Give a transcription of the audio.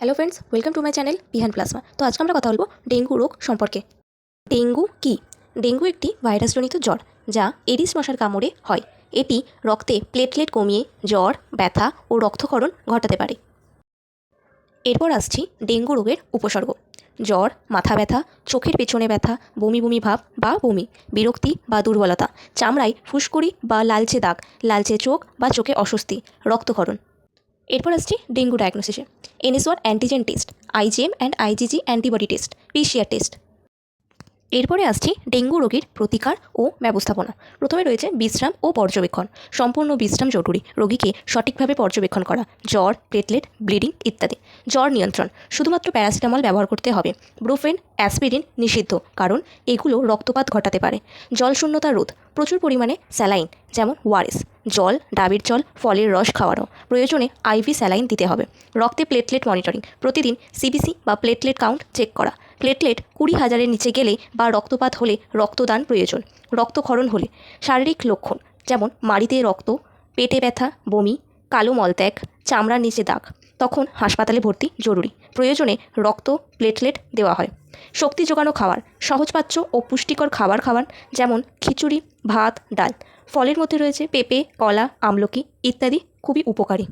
Hello friends welcome to my channel Bihan plasma তো আজকে আমরা কথা বলব ডেঙ্গু রোগ সম্পর্কে। ডেঙ্গু কি? ডেঙ্গু একটি ভাইরাসজনিত জ্বর, যা এডিস মশার কামড়ে হয়। এটি রক্তে প্লেটলেট কমিয়ে জ্বর, ব্যথা ও রক্তক্ষরণ ঘটাতে পারে। এরপর আসছি ডেঙ্গু রোগের উপসর্গ। জ্বর, মাথা ব্যথা, চোখের পেছনে ব্যথা, বমি বমি ভাব বা বমি, বিরক্তি বা দুর্বলতা, চামড়ায় ফুসকুড়ি বা লালচে দাগ, লালচে চোখ বা চোখে অস্বস্তি, রক্তক্ষরণ। এরপর আসছি dengue ডায়াগনোসিসে NS one antigen test IgM and IgG antibody test PCR test এরপরে আসছি ডেঙ্গু রোগীর প্রতিকার ও ব্যবস্থাপনা। প্রথমে রয়েছে বিশ্রাম ও পর্যবেক্ষণ। সম্পূর্ণ বিশ্রাম জরুরি। রোগীকে সঠিকভাবে পর্যবেক্ষণ করা, জ্বর প্লেটলেট ব্লিডিং ইত্যাদি। জ্বর নিয়ন্ত্রণ। শুধুমাত্র প্যারাসিটামল ব্যবহার করতে হবে। ব্রুফেন, অ্যাসপিরিন নিষিদ্ধ, কারণ এগুলো রক্তপাত ঘটাতে পারে। জল শূন্যতা রোধ। প্রচুর পরিমাণে স্যালাইন, যেমন ওয়ারেস। জল, ডাবের জল, ফলের রস খাওয়ানো। প্রয়োজনে আইভি স্যালাইন দিতে হবে। রক্তে প্লেটলেট মনিটরিং প্রতিদিন সিবিসি বা প্লেটলেট কাউন্ট চেক করা। প্লেটলেট কুড়ি হাজারের নিচে গেলে বা রক্তপাত হলে রক্তদান প্রয়োজন, রক্তক্ষরণ হলে। শারীরিক লক্ষণ যেমন মাড়িতে রক্ত, পেটে ব্যথা, বমি, কালো মলত্যাগ, চামড়ার নিচে দাগ, তখন হাসপাতালে ভর্তি জরুরি। প্রয়োজনে রক্ত, প্লেটলেট দেওয়া হয়। শক্তি যোগানো খাবার, সহজপাচ্য ও পুষ্টিকর খাবার খাওয়ান, যেমন খিচুড়ি, ভাত, ডাল। ফলের মধ্যে রয়েছে পেঁপে, কলা, আমলকি ইত্যাদি, খুবই উপকারী।